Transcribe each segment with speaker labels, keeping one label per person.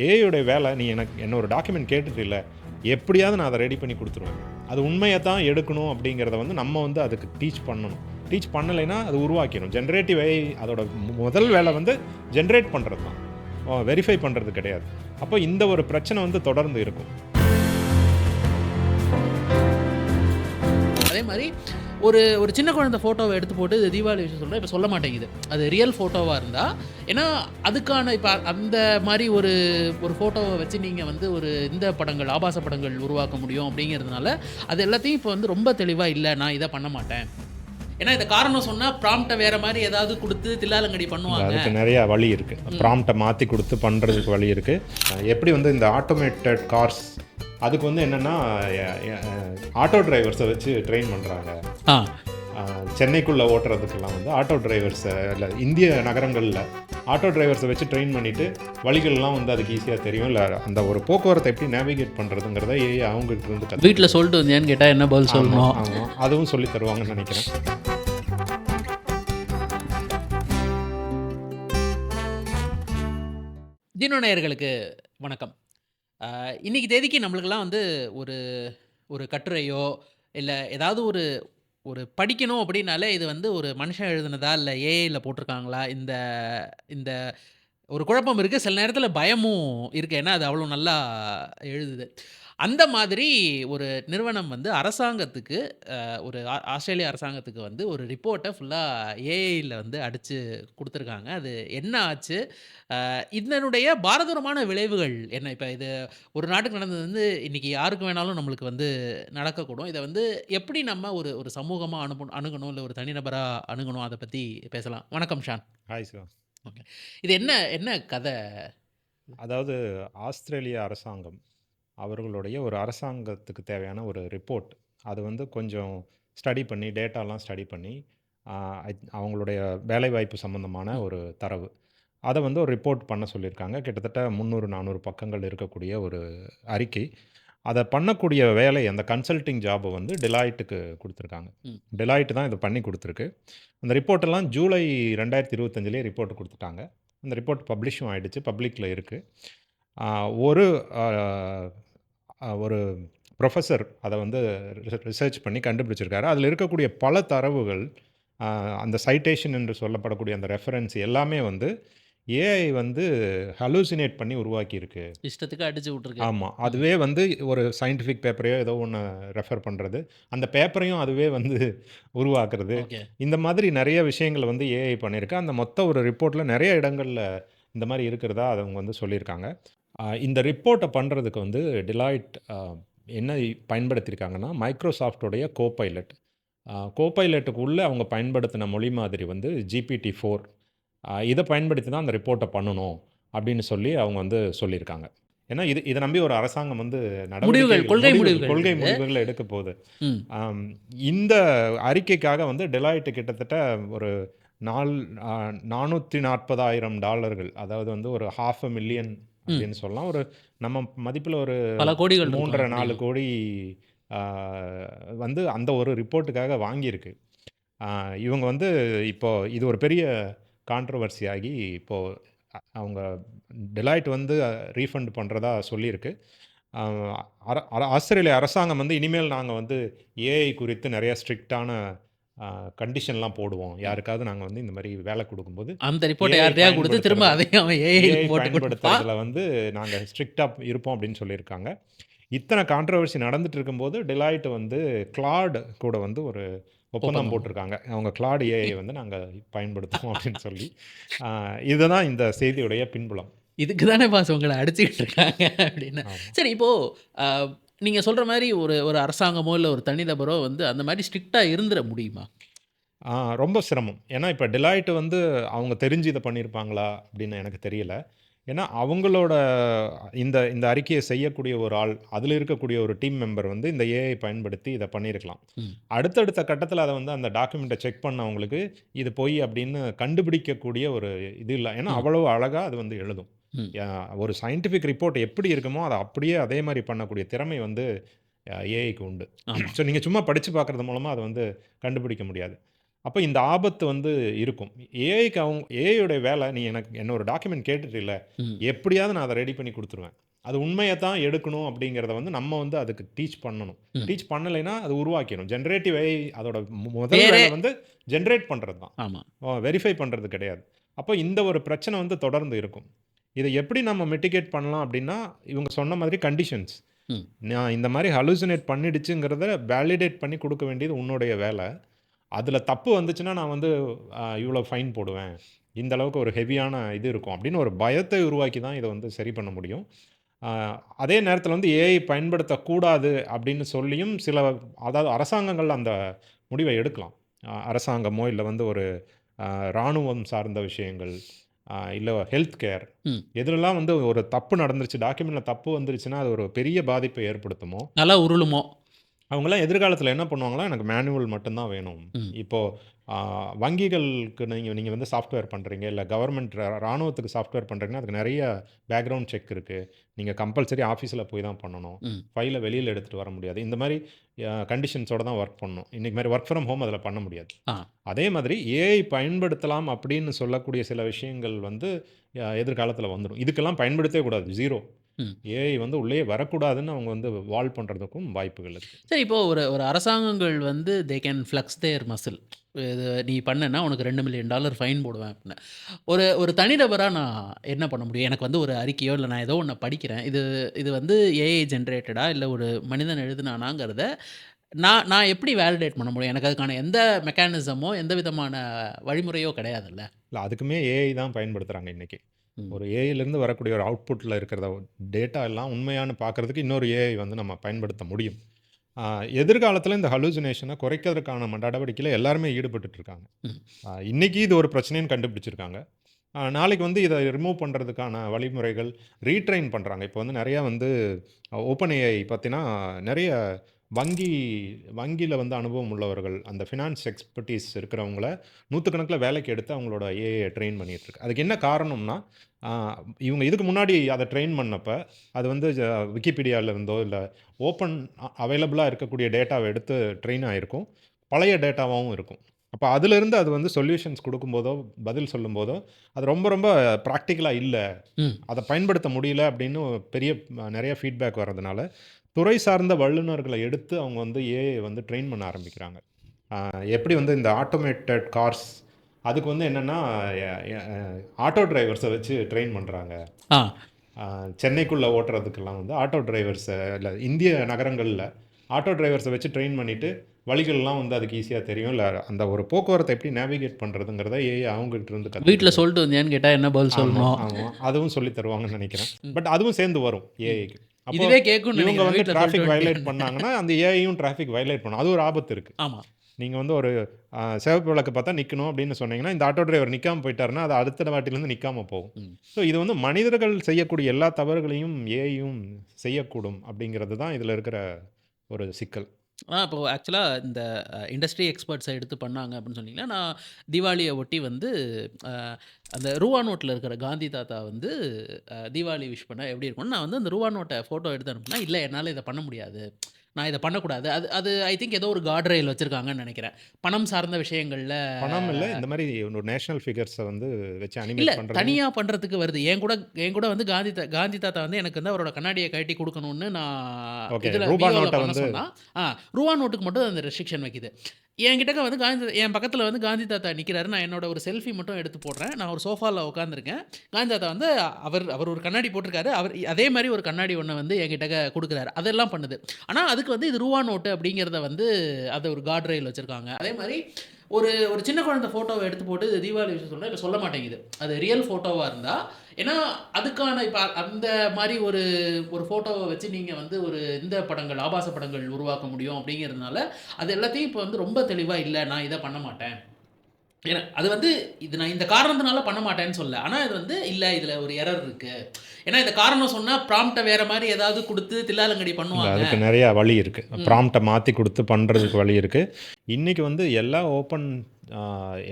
Speaker 1: ஏஐயோடைய வேலை நீ எனக்கு என்ன ஒரு டாக்குமெண்ட் கேட்டுட்டு இல்லை எப்படியாவது நான் அதை ரெடி பண்ணி கொடுத்துருவேன். அது உண்மையை தான் எடுக்கணும் அப்படிங்கிறத வந்து நம்ம வந்து அதுக்கு டீச் பண்ணணும். டீச் பண்ணலைன்னா அது உருவாக்கிடும் ஜென்ரேட்டிவ் ஏஐ அதோட முதல் வேலை வந்து ஜென்ரேட் பண்ணுறது தான். வெரிஃபை பண்ணுறது கிடையாது. அப்போ இந்த ஒரு பிரச்சனை வந்து தொடர்ந்து இருக்கும்.
Speaker 2: அதே மாதிரி ஒரு ஒரு சின்ன குழந்தை ஃபோட்டோவை எடுத்து போட்டு இது தீபாவளி விஷயம் சொல்கிறேன் இப்போ சொல்ல மாட்டேங்குது. அது ரியல் ஃபோட்டோவாக இருந்தால் ஏன்னா அதுக்கான இப்போ அந்த மாதிரி ஒரு ஒரு ஃபோட்டோவை வச்சு நீங்கள் வந்து ஒரு இந்த படங்கள் ஆபாச படங்கள் உருவாக்க முடியும் அப்படிங்கிறதுனால அது எல்லாத்தையும் இப்போ வந்து ரொம்ப தெளிவாக இல்லை நான் இதை பண்ண மாட்டேன். ஏன்னா இந்த காரணம் சொன்னால் ப்ராம்ப்டை வேற மாதிரி ஏதாவது கொடுத்து தில்லாலங்கடி பண்ணுவாங்க.
Speaker 1: அதுக்கு நிறைய வழி இருக்குது ப்ராம்ப்டை மாற்றி கொடுத்து பண்ணுறதுக்கு வழி இருக்குது எப்படி வந்து இந்த ஆட்டோமேட்டட் கார்ஸ் அதுக்கு வந்து என்னென்னா ஆட்டோ டிரைவர்ஸை வச்சு ட்ரெயின் பண்ணுறாங்க சென்னைக்குள்ளே ஓட்டுறதுக்கெல்லாம் வந்து ஆட்டோ டிரைவர்ஸை இல்லை இந்திய நகரங்களில் ஆட்டோ டிரைவர்ஸை வச்சு ட்ரெயின் பண்ணிவிட்டு வழிகள்லாம் வந்து அதுக்கு ஈஸியாக தெரியும். இல்லை அந்த ஒரு போக்குவரத்தை எப்படி நேவிகேட் பண்ணுறதுங்கிறத ஏ அவங்ககிட்ட இருந்து
Speaker 2: வீட்டில் சொல்லிட்டு வந்தியான்னு கேட்டால் என்ன பதில் சொல்லணும்?
Speaker 1: ஆமாம் அதுவும் சொல்லி தருவாங்கன்னு நினைக்கிறேன்.
Speaker 2: தினோ நேயர்களுக்கு வணக்கம். ஆஹ் இன்னைக்கு தேதிக்கு நம்மளுக்கெல்லாம் வந்து ஒரு ஒரு கட்டுரையோ இல்லை ஏதாவது ஒரு ஒரு படிக்கணும் அப்படின்னாலே இது வந்து ஒரு மனுஷன் எழுதுனதா இல்லை ஏஐயில் போட்டிருக்காங்களா? இந்த இந்த ஒரு குழப்பம் இருக்குது சில நேரத்தில் பயமும் இருக்குது ஏன்னா அது அவ்வளோ நல்லா எழுதுது. அந்த மாதிரி ஒரு நிறுவனம் வந்து அரசாங்கத்துக்கு ஒரு ஆஸ்திரேலிய அரசாங்கத்துக்கு வந்து ஒரு ரிப்போர்ட்டை ஃபுல்லாக ஏஐயில் வந்து அடித்து கொடுத்துருக்காங்க. அது என்ன ஆச்சு? இதனுடைய பாரதூரமான விளைவுகள் என்ன? இப்போ இது ஒரு நாட்டுக்கு நடந்தது வந்து இன்றைக்கி யாருக்கு வேணாலும் நம்மளுக்கு வந்து நடக்கக்கூடும். இதை வந்து எப்படி நம்ம ஒரு ஒரு சமூகமாக அனுப்பு அணுகணும்? இல்லை ஒரு தனிநபராக அணுகணும்? அதை பற்றி பேசலாம். வணக்கம் ஷான்.
Speaker 1: ஹாய் சிவா
Speaker 2: இது என்ன என்ன கதை?
Speaker 1: அதாவது ஆஸ்திரேலிய அரசாங்கம் அவர்களுடைய ஒரு அரசாங்கத்துக்கு தேவையான ஒரு ரிப்போர்ட் அது வந்து கொஞ்சம் ஸ்டடி பண்ணி டேட்டாலாம் ஸ்டடி பண்ணி அவங்களுடைய வேலைவாய்ப்பு சம்மந்தமான ஒரு தரவு. அதை வந்து ஒரு ரிப்போர்ட் பண்ண சொல்லியிருக்காங்க. கிட்டத்தட்ட முந்நூறு நானூறு பக்கங்கள் இருக்கக்கூடிய ஒரு அறிக்கை. அதை பண்ணக்கூடிய வேலை அந்த கன்சல்டிங் ஜாபை வந்து டெலாய்ட்டுக்கு கொடுத்துருக்காங்க.
Speaker 2: ம்.
Speaker 1: டெலாய்ட் தான் இதை பண்ணி கொடுத்துருக்கு. அந்த ரிப்போர்ட்டெல்லாம் ஜூலை ரெண்டாயிரத்தி இருபத்தஞ்சிலே ரிப்போர்ட் கொடுத்துட்டாங்க. அந்த ரிப்போர்ட் பப்ளிஷும் ஆயிடுச்சு. பப்ளிக்கில் இருக்குது ஒரு ஒரு ப்ரொஃபஸர் அதை வந்து ரிசர்ச் பண்ணி கண்டுபிடிச்சிருக்காரு. அதில் இருக்கக்கூடிய பல தரவுகள் அந்த சைட்டேஷன் என்று சொல்லப்படக்கூடிய அந்த ரெஃபரன்ஸ் எல்லாமே வந்து ஏஐ வந்து ஹலூசினேட் பண்ணி உருவாக்கியிருக்கு.
Speaker 2: இஷ்டத்துக்கு அடிச்சு விட்ருக்கு
Speaker 1: ஆமாம் அதுவே வந்து ஒரு சயின்டிஃபிக் பேப்பரையோ ஏதோ ஒன்று ரெஃபர் பண்ணுறது அந்த பேப்பரையும் அதுவே வந்து உருவாக்குறது. இந்த மாதிரி நிறைய விஷயங்களை வந்து ஏஐ பண்ணியிருக்கு. அந்த மொத்த ஒரு ரிப்போர்ட்டில் நிறைய இடங்களில் இந்த மாதிரி இருக்கிறதா அவங்க வந்து சொல்லியிருக்காங்க. இந்த ரிப்போர்ட்டை பண்ணுறதுக்கு வந்து டிலாய்ட் என்ன பயன்படுத்தியிருக்காங்கன்னா மைக்ரோசாஃப்டோடைய கோபைலட். கோபைலட்டுக்கு உள்ளே அவங்க பயன்படுத்தின மொழி மாதிரி வந்து ஜிபிடி ஃபோர். இதை பயன்படுத்தி தான் அந்த ரிப்போர்ட்டை பண்ணணும் அப்படின்னு சொல்லி அவங்க வந்து சொல்லியிருக்காங்க. ஏன்னா இது இதை நம்பி ஒரு அரசாங்கம் வந்து
Speaker 2: கொள்கை முடிவுகள்
Speaker 1: கொள்கை
Speaker 2: எடுக்குது.
Speaker 1: முடிவுகளை எடுக்க போகுது. இந்த அறிக்கைக்காக வந்து டெலாய்ட்டு கிட்டத்தட்ட ஒரு நால் நானூற்றி நாற்பதாயிரம் டாலர்கள் அதாவது வந்து ஒரு ஹாஃப் அ மில்லியன் அப்படின்னு சொல்லலாம். ஒரு நம்ம மதிப்பில் ஒரு
Speaker 2: பல கோடிகள்
Speaker 1: மூன்றரை. நாலு கோடி வந்து அந்த ஒரு ரிப்போர்ட்டுக்காக வாங்கியிருக்கு. இவங்க வந்து இப்போ இது ஒரு பெரிய கான்ட்ரவர்சி ஆகி இப்போது அவங்க டெலாய்ட் வந்து ரீஃபண்ட் பண்ணுறதா சொல்லியிருக்கு. ஆஸ்திரேலிய அரசாங்கம் வந்து இனிமேல் நாங்கள் வந்து ஏஐ குறித்து நிறைய ஸ்ட்ரிக்டான கண்டிஷன்லாம் போடுவோம். யாருக்காவது நாங்கள் வந்து இந்த மாதிரி வேலை கொடுக்கும்போது
Speaker 2: அந்த ரிப்போர்ட்டை கொடுத்து திரும்ப அதையும் அவன் ஏஐ
Speaker 1: பயன்படுத்துறதுல வந்து நாங்கள் ஸ்ட்ரிக்டாக இருப்போம் அப்படின்னு சொல்லியிருக்காங்க. இத்தனை கான்ட்ரவர்சி நடந்துட்டு இருக்கும்போது டெலாய்ட் வந்து கிளாட் கூட வந்து ஒரு ஒப்பந்தம். போட்டிருக்காங்க. அவங்க கிளாட் ஏஐ வந்து நாங்கள் பயன்படுத்துவோம் அப்படின்னு சொல்லி. இதுதான் இந்த செய்தியுடைய பின்புலம்.
Speaker 2: இதுக்கு தானே பாஸ் உங்களை அடிச்சுக்கிட்டு இருக்காங்க அப்படின்னு. சரி இப்போது நீங்கள் சொல்கிற மாதிரி ஒரு ஒரு அரசாங்கமோ இல்லை ஒரு தனிநபரோ வந்து அந்த மாதிரி ஸ்ட்ரிக்டாக இருந்துட முடியுமா?
Speaker 1: ஆ, ரொம்ப சிரமம். ஏன்னா இப்போ டெலாய்ட் வந்து அவங்க தெரிஞ்சு இதை பண்ணியிருப்பாங்களா அப்படின்னு எனக்கு தெரியல. ஏன்னா அவங்களோட இந்த இந்த அறிக்கையை செய்யக்கூடிய ஒரு ஆள் அதில் இருக்கக்கூடிய ஒரு டீம் மெம்பர் வந்து இந்த ஏஐ பயன்படுத்தி இதை பண்ணியிருக்கலாம். அடுத்தடுத்த கட்டத்தில் அதை வந்து அந்த டாக்குமெண்ட்டை செக் பண்ணவங்களுக்கு இது பொய் அப்படின்னு கண்டுபிடிக்கக்கூடிய ஒரு இது இல்லை. ஏன்னா. அவ்வளோ அழகாக அது வந்து எழுதும். ஒரு சயின்டிஃபிக் ரிப்போர்ட் எப்படி இருக்குமோ அதை அப்படியே அதே மாதிரி பண்ணக்கூடிய திறமை வந்து ஏஐக்கு உண்டு. ஸோ நீங்கள் சும்மா படித்து பார்க்குறது மூலமாக அதை வந்து கண்டுபிடிக்க முடியாது. அப்போ இந்த ஆபத்து வந்து இருக்கும். ஏஐக்கு அவங்க ஏஐயோட வேலை நீ எனக்கு என்ன ஒரு டாக்குமெண்ட் கேட்டுட்டு. எப்படியாவது நான் அதை ரெடி பண்ணி கொடுத்துருவேன். அது உண்மையை தான் எடுக்கணும் அப்படிங்கிறத வந்து நம்ம வந்து அதுக்கு டீச் பண்ணணும். டீச் பண்ணலைன்னா அது உருவாக்கிடும் ஜென்ரேட்டிவ் ஏஐ அதோட முதல் வேலை வந்து ஜென்ரேட் பண்ணுறது தான் வெரிஃபை பண்ணுறது கிடையாது. அப்போ இந்த ஒரு பிரச்சனை வந்து தொடர்ந்து இருக்கும். இதை எப்படி நம்ம மிட்டிகேட் பண்ணலாம் அப்படின்னா இவங்க சொன்ன மாதிரி கண்டிஷன்ஸ். நான் இந்த மாதிரி ஹலூசினேட் பண்ணிடுச்சுங்கிறத வேலிடேட் பண்ணி கொடுக்க வேண்டியது உன்னுடைய வேலை. அதில் தப்பு வந்துச்சுன்னா நான் வந்து இவ்வளோ ஃபைன் போடுவேன். இந்த அளவுக்கு ஒரு ஹெவியான இது இருக்கும் அப்படின்னு ஒரு பயத்தை உருவாக்கி தான் இதை வந்து சரி பண்ண முடியும். அதே நேரத்தில் வந்து ஏஐ பயன்படுத்தக்கூடாது அப்படின்னு சொல்லியும் சில அதாவது அரசாங்கங்கள் அந்த முடிவை எடுக்கலாம். அரசாங்கமோ இல்லை வந்து ஒரு இராணுவம் சார்ந்த விஷயங்கள் இல்லை ஹெல்த் கேர். எதுலலாம் வந்து ஒரு தப்பு நடந்துருச்சு டாக்குமெண்ட்டில் தப்பு வந்துருச்சுன்னா அது ஒரு பெரிய பாதிப்பை ஏற்படுத்துமோ
Speaker 2: நல்லா உருளுமோ
Speaker 1: அவங்களாம் எதிர்காலத்தில் என்ன பண்ணுவாங்களா எனக்கு மேனுவல் மட்டும்தான் வேணும். இப்போது வங்கிகளுக்கு நீங்கள் நீங்கள் வந்து சாஃப்ட்வேர் பண்ணுறீங்க இல்லை கவர்மெண்ட் ராணுவத்துக்கு சாஃப்ட்வேர் பண்ணுறீங்கன்னா அதுக்கு நிறைய பேக்ரவுண்ட் செக் இருக்குது நீங்கள் கம்பல்சரி ஆஃபீஸில் போய் தான் பண்ணணும். ஃபைலை வெளியில் எடுத்துகிட்டு வர முடியாது. இந்த மாதிரி கண்டிஷன்ஸோட தான் ஒர்க் பண்ணணும். இன்றைக்கி மாதிரி ஒர்க் ஃப்ரம் ஹோம் அதில் பண்ண முடியாது. அதே மாதிரி ஏஐ பயன்படுத்தலாம் அப்படின்னு சொல்லக்கூடிய சில விஷயங்கள் வந்து எதிர்காலத்தில் வந்துடும் இதுக்கெல்லாம் பயன்படுத்தவே கூடாது. ஜீரோ
Speaker 2: ம்.
Speaker 1: ஏஐ வந்து உள்ளே வரக்கூடாதுன்னு அவங்க வந்து வால் பண்ணுறதுக்கும் வாய்ப்புகள் இருக்குது
Speaker 2: சரி இப்போ ஒரு ஒரு அரசாங்கங்கள் வந்து they can flex their muscle இது நீ பண்ணனா உனக்கு ரெண்டு மில்லியன் டாலர் ஃபைன் போடுவேன் அப்படின்னு. ஒரு ஒரு தனிநபராக நான் என்ன பண்ண முடியும்? எனக்கு வந்து ஒரு அறிக்கையோ இல்லை நான் ஏதோ ஒன்று படிக்கிறேன். இது இது வந்து ஏஐ ஜென்ரேட்டடா இல்லை ஒரு மனிதன் எழுதுனானாங்கிறத நான் நான் எப்படி வேலிடேட் பண்ண முடியும்? எனக்கு அதுக்கான எந்த மெக்கானிசமோ எந்த விதமான வழிமுறையோ கிடையாதுல்ல.
Speaker 1: இல்லை அதுக்குமே ஏஐ தான் பயன்படுத்துகிறாங்க இன்றைக்கி. ஒரு ஏஐலேருந்து வரக்கூடிய ஒரு அவுட்புட்டில் இருக்கிறத டேட்டா எல்லாம் உண்மையானு பார்க்குறதுக்கு இன்னொரு ஏஐ வந்து நம்ம பயன்படுத்த முடியும். எதிர்காலத்தில் இந்த ஹலூசினேஷனை குறைக்கிறதுக்கான நடவடிக்கையில் எல்லாருமே ஈடுபட்டுட்டு இருக்காங்க.
Speaker 2: ம்.
Speaker 1: ஆஹ் இன்னைக்கு இது ஒரு பிரச்சனைன்னு கண்டுபிடிச்சிருக்காங்க. நாளைக்கு வந்து இதை ரிமூவ் பண்ணுறதுக்கான வழிமுறைகள் ரீட்ரைன் பண்ணுறாங்க இப்போ வந்து நிறையா வந்து ஓப்பன் ஏஐ பார்த்தீங்கன்னா நிறைய வங்கி வங்கியில் வந்து அனுபவம் உள்ளவர்கள் அந்த ஃபினான்ஸ் எக்ஸ்பர்டீஸ் இருக்கிறவங்கள நூற்றுக்கணக்கில் வேலைக்கு எடுத்து அவங்களோட ஏஐ ட்ரெயின் பண்ணிட்டு இருக்கு. அதுக்கு என்ன காரணம்னா இவங்க இதுக்கு முன்னாடி அதை ட்ரெயின் பண்ணப்ப அது வந்து விக்கிபீடியாவில் இருந்தோ இல்லை ஓப்பன் அவைலபிளாக இருக்கக்கூடிய டேட்டாவை எடுத்து ட்ரெயின் ஆகிருக்கும் பழைய டேட்டாவாகவும் இருக்கும். அப்போ அதிலிருந்து அது வந்து சொல்யூஷன்ஸ் கொடுக்கும்போதோ பதில் சொல்லும்போதோ அது ரொம்ப ரொம்ப ப்ராக்டிக்கலாக இல்லை. அதை பயன்படுத்த முடியல அப்படின்னு பெரிய நிறைய ஃபீட்பேக் வர்றதுனால துறை சார்ந்த வல்லுநர்களை எடுத்து அவங்க வந்து ஏஐ வந்து ட்ரெயின் பண்ண ஆரம்பிக்கிறாங்க. எப்படி வந்து இந்த ஆட்டோமேட்டட் கார்ஸ் அதுக்கு வந்து என்னென்னா ஆட்டோ டிரைவர்ஸை வச்சு ட்ரெயின் பண்ணுறாங்க சென்னைக்குள்ளே ஓட்டுறதுக்கெல்லாம் வந்து ஆட்டோ டிரைவர்ஸை இல்லை இந்திய நகரங்களில் ஆட்டோ டிரைவர்ஸை வச்சு ட்ரெயின் பண்ணிவிட்டு வழிகள்லாம் வந்து அதுக்கு ஈஸியாக தெரியும். இல்லை அந்த ஒரு போக்குவரத்தை எப்படி நேவிகேட் பண்ணுறதுங்கிறத ஏஐ அவங்ககிட்ட இருந்து
Speaker 2: வீட்டில் சொல்லிட்டு வந்தியான்னு கேட்டால் என்ன பதில் சொல்லணும்?
Speaker 1: ஆமா. அதுவும் சொல்லி தருவாங்கன்னு நினைக்கிறேன். பட் அதுவும் சேர்ந்து வரும் ஏஐக்கு
Speaker 2: இதுவே கேட்கும்
Speaker 1: இவங்க வந்து டிராஃபிக் வயலேட் பண்ணாங்கன்னா அந்த ஏஐயும் டிராஃபிக் வயலேட் பண்ணும். அது ஒரு ஆபத்து இருக்கு.
Speaker 2: ஆமாம்
Speaker 1: நீங்கள் வந்து ஒரு சிவப்பு விளக்கு பார்த்தா நிற்கணும் அப்படின்னு சொன்னீங்கன்னா இந்த ஆட்டோ டிரைவர் நிற்காம போயிட்டாருன்னா அது அடுத்த வாட்டிலேருந்து நிற்காம போகும். ஸோ இது வந்து மனிதர்கள் செய்யக்கூடிய எல்லா தவறுகளையும் ஏஐயும் செய்யக்கூடும் அப்படிங்கிறது தான் இதில் இருக்கிற ஒரு சிக்கல்.
Speaker 2: ஆ இப்போ ஆக்சுவலாக இந்த இண்டஸ்ட்ரி எக்ஸ்பர்ட்ஸை எடுத்து பண்ணாங்க அப்படின்னு சொன்னீங்கன்னா நான் தீபாவளியை ஒட்டி வந்து அந்த ரூவா நோட்டில் இருக்கிற காந்தி தாத்தா வந்து தீபாவளி விஷ் பண்ண எப்படி இருக்கும்னு நான் வந்து அந்த ரூவா நோட்டை ஃபோட்டோ எடுத்து அனுப்புனா இல்லை என்னால் இதை பண்ண முடியாது. நான் இதை பண்ணக்கூடாது. அது அது ஐ திங்க் ஏதோ ஒரு கார்ட் ரயில் வச்சுருக்காங்கன்னு நினைக்கிறேன். பணம் சார்ந்த விஷயங்களில்
Speaker 1: பணம் இல்லை இந்த மாதிரி ஒரு நேஷனல் ஃபிகர்ஸை வந்து வச்சு
Speaker 2: இல்லை தனியாக பண்ணுறதுக்கு வருது. என் கூட என் கூட வந்து காந்தி தா காந்தி தாத்தா வந்து எனக்கு வந்து அவரோட கண்ணாடியை கழட்டி கொடுக்கணும்னு நான் இதில் சொன்னா ஆ ரூபா நோட்டுக்கு மட்டும் அந்த ரெஸ்ட்ரிக்ஷன் வைக்குது. என்கிட்ட வந்து காந்தி என் பக்கத்தில் வந்து காந்தி தாத்தா நிற்கிறாரு நான் என்னோட ஒரு செல்ஃபி மட்டும் எடுத்து போடுறேன். நான் ஒரு சோஃபாவில் உட்காந்துருக்கேன் காஞ்சாத்தா வந்து அவர் அவர் ஒரு கண்ணாடி போட்டிருக்காரு. அவர் அதே மாதிரி ஒரு கண்ணாடி ஒன்று வந்து என்கிட்ட கொடுக்குறாரு. அதெல்லாம் பண்ணுது. ஆனால் அதுக்கு வந்து இது ரூபா நோட்டு அப்படிங்கிறத வந்து அதை ஒரு காட் ரயில் வச்சுருக்காங்க. அதே மாதிரி ஒரு ஒரு சின்ன குழந்தை ஃபோட்டோவை எடுத்து போட்டு இது தீபாவளி விஷயம் சொன்னால் இப்போ சொல்ல மாட்டேங்குது. அது ரியல் ஃபோட்டோவாக இருந்தால் ஏன்னா அதுக்கான இப்போ அந்த மாதிரி ஒரு ஒரு ஃபோட்டோவை வச்சு நீங்கள் வந்து ஒரு இந்த படங்கள் ஆபாச படங்கள் உருவாக்க முடியும் அப்படிங்கிறதுனால அது எல்லாத்தையும் இப்போ வந்து ரொம்ப தெளிவாக இல்லை நான் இதை பண்ண மாட்டேன். ஏன்னா அது வந்து இது நான் இந்த காரணத்தினால பண்ண மாட்டேன்னு சொல்ல. ஆனால் இது வந்து இல்லை இதில் ஒரு எரர் இருக்கு. ஏன்னா இந்த காரணம் சொன்னால் ப்ராம்ப்டை வேற மாதிரி ஏதாவது கொடுத்து தில்லாலங்கடி பண்ணுவாங்க.
Speaker 1: அதுக்கு நிறைய வழி இருக்கு.
Speaker 2: ம்.
Speaker 1: ப்ராம்ப்டை மாற்றி கொடுத்து பண்ணுறதுக்கு வழி இருக்கு. இன்னைக்கு வந்து எல்லா ஓப்பன்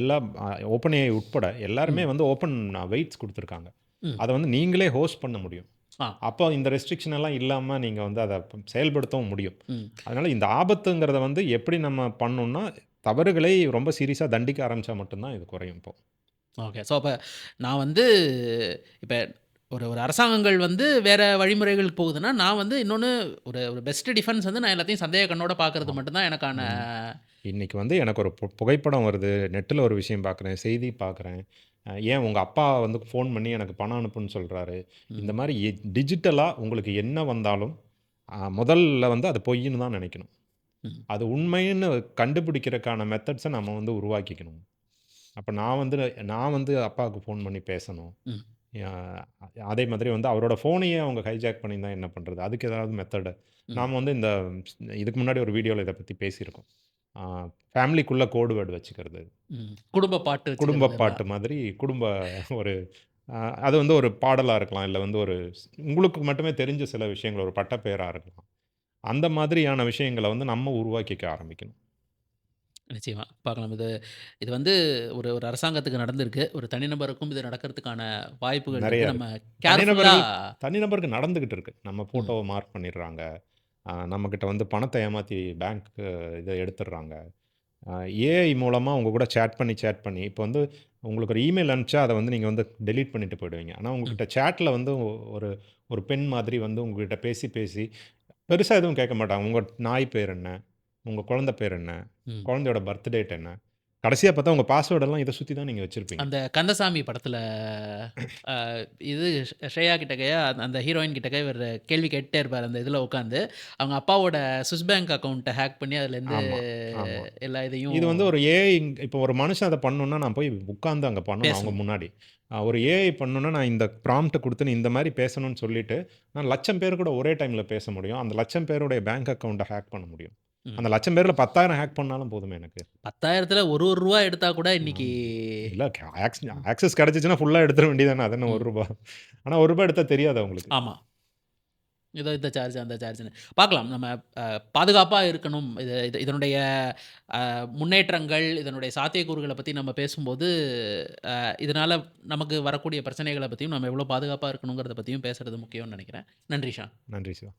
Speaker 1: எல்லா ஓப்பன் ஏஐ உட்பட எல்லாருமே வந்து ஓப்பன் வெயிட்ஸ் கொடுத்துருக்காங்க. அதை வந்து நீங்களே ஹோஸ்ட் பண்ண முடியும். அப்போ இந்த ரெஸ்ட்ரிக்ஷன் எல்லாம் இல்லாமல் நீங்கள் வந்து அதை செயல்படுத்தவும் முடியும். அதனால இந்த ஆபத்துங்கிறத வந்து எப்படி நம்ம பண்ணோம்னா தவறுகளை ரொம்ப சீரியஸா தண்டிக்க ஆரம்பிச்சா மட்டும் தான் இது குறையும் இப்போ.
Speaker 2: ஓகே. ஸோ அப்ப நான் வந்து இப்ப ஒரு ஒரு அரசாங்கங்கள் வந்து வேற வழிமுறைகளுக்கு போகுதுன்னா, நான் வந்து இன்னொன்னு ஒரு ஒரு பெஸ்ட் டிஃபென்ஸ் வந்து நான் எல்லாத்தையும் சந்தேக கண்ணோட பார்க்கறது
Speaker 1: ஆமா.
Speaker 2: மட்டும் தான் எனக்கான
Speaker 1: ம். இன்னைக்கு வந்து எனக்கு ஒரு பு புகைப்படம் வருது. நெட்ல ஒரு விஷயம் பார்க்குறேன். செய்தி பார்க்குறேன். ஏன் உங்க அப்பா வந்து ஃபோன் பண்ணி எனக்கு பணம் அனுப்புன்னு சொல்றாரு. இந்த
Speaker 2: ம்.
Speaker 1: மாரி எ டிஜிட்டலா உங்களுக்கு என்ன வந்தாலும், முதல்ல வந்து அது பொய்ன்னு தான் நெனைக்கணும். அது உண்மைன்னு கண்டுபிடிக்கிறதுக்கான மெத்தட்ஸ நம்ம வந்து உருவாக்கிக்கணும். அப்ப நான் வந்து நான் வந்து அப்பாவுக்கு ஃபோன் பண்ணி பேசணும். அதே மாதிரி வந்து அவரோட ஃபோனையே அவங்க ஹைஜாக் பண்ணியிருந்தா என்ன பண்றது? அதுக்கு ஏதாவது மெத்தடு. நாம வந்து இந்த இதுக்கு முன்னாடி ஒரு வீடியோல இத பத்தி பேசியிருக்கோம். ஃபேமிலிக்குள்ள கோட் வேர்ட் வச்சுக்கிறது.
Speaker 2: குடும்ப பாட்டு
Speaker 1: குடும்ப பாட்டு. மாதிரி குடும்ப ஒரு அது வந்து ஒரு பாடலா இருக்கலாம். இல்ல வந்து ஒரு உங்களுக்கு மட்டுமே தெரிஞ்ச சில விஷயங்கள் ஒரு பட்டப்பெயரா இருக்கலாம். அந்த மாதிரியான விஷயங்கள வந்து நம்ம உருவாக்கிக்க ஆரம்பிக்கணும்.
Speaker 2: நிச்சயமா. பார்க்கலாம். இது இது வந்து ஒரு ஒரு அரசாங்கத்துக்கு நடந்திருக்கு. ஒரு தனிநபருக்கும் இது நடக்கிறதுக்கான வாய்ப்புகள்
Speaker 1: நெறைய.
Speaker 2: நம்ம
Speaker 1: தனிநபர்கள் தனிநபருக்கு நடந்துகிட்டு இருக்கு. நம்ம. ஃபோட்டோவ மார்க் பண்ணிடுறாங்க. அ நம்மகிட்ட வந்து பணத்த ஏமாத்தி பேங்க் இத எடுத்துடுறாங்க. ஏஐ மூலமா உங்க கூட சேட் பண்ணி, சேட் பண்ணி இப்ப வந்து உங்களுக்கு ஒரு இமெயில் அனுப்பிச்சா அத வந்து நீங்க வந்து டெலீட் பண்ணிட்டு போயிடுவீங்க. ஆனா
Speaker 2: ம்.
Speaker 1: உங்ககிட்ட சேட்ல வந்து ஒரு ஒரு பெண் மாதிரி வந்து உங்ககிட்ட பேசி, பேசி பெருசா எதுவும் கேட்க மாட்டாங்க. உங்க நாய் பேர் என்ன? உங்க குழந்தை பேர் என்ன? குழந்தையோட பர்த் டேட் என்ன? கடைசியா பார்த்தா உங்க பாஸ்வேர்ட் எல்லாம் இத சுத்தி தான் நீங்க வச்சிருப்பீங்க.
Speaker 2: அந்த கந்தசாமி படத்துல இது ஸ்ரேயா கிட்டக்கயா அந்த ஹீரோயின் கிட்டக்க இவரு கேள்வி கேட்டுட்டே இருப்பாரு. அந்த இதுல உட்காந்து. அவங்க அப்பாவோட ஸ்விஸ் பேங்க் அக்கவுண்ட்ட ஹேக் பண்ணி அதுலேருந்து. எல்லா
Speaker 1: இது
Speaker 2: இதையும்
Speaker 1: வந்து ஒரு ஏஐ இப்போ ஒரு மனுஷன் அத பண்ணணும்னா, நான் போய் உட்கார்ந்து அங்க பண்ணணும் அவங்க. முன்னாடி. ஒரு ஏஐ பண்ணணும்னா, நான் இந்த ப்ராம்ப்ட் குடுத்து நீ இந்த மாரி பேசணும்னு சொல்லிட்டு, நான் 1000 பேர் கூட ஒரே டைம்ல பேச முடியும். அந்த 1000 பேருடைய பேங்க் அக்கவுண்ட்ட ஹேக் பண்ண முடியும். அந்த 1000 பேர்ல 10,000 ஹேக் பண்ணாலும் போதுமே எனக்கு.
Speaker 2: 10,000த்துல ஒரு ஒரு ரூவா எடுத்தா கூட இன்னைக்கு.
Speaker 1: இல்ல ஆக்சஸ் கிடைச்சுச்சுன்னா ஃபுல்லா எடுத்துற வேண்டியது தானே. அது என்ன
Speaker 2: ம்.
Speaker 1: ரூ. 1 ஆனா ரூ. 1 எடுத்தா தெரியாது அவங்களுக்கு.
Speaker 2: ஆமா. இதோ இந்த சார்ஜ், அந்த சார்ஜ்ன்னு. பார்க்கலாம். நம்ம அ பாதுகாப்பா இருக்கணும். இது இது இதனுடைய முன்னேற்றங்கள், இதனுடைய சாத்தியக்கூறுகள பத்தி நம்ம பேசும்போது, இதனால நமக்கு வரக்கூடிய பிரச்சனைகள பத்தியும், நம்ம எவ்வளோ பாதுகாப்பா இருக்கணுங்கிறத பத்தியும் பேசுறது முக்கியம்னு நெனைக்கிறேன். நன்றி ஷான்.
Speaker 1: நன்றி சிவா.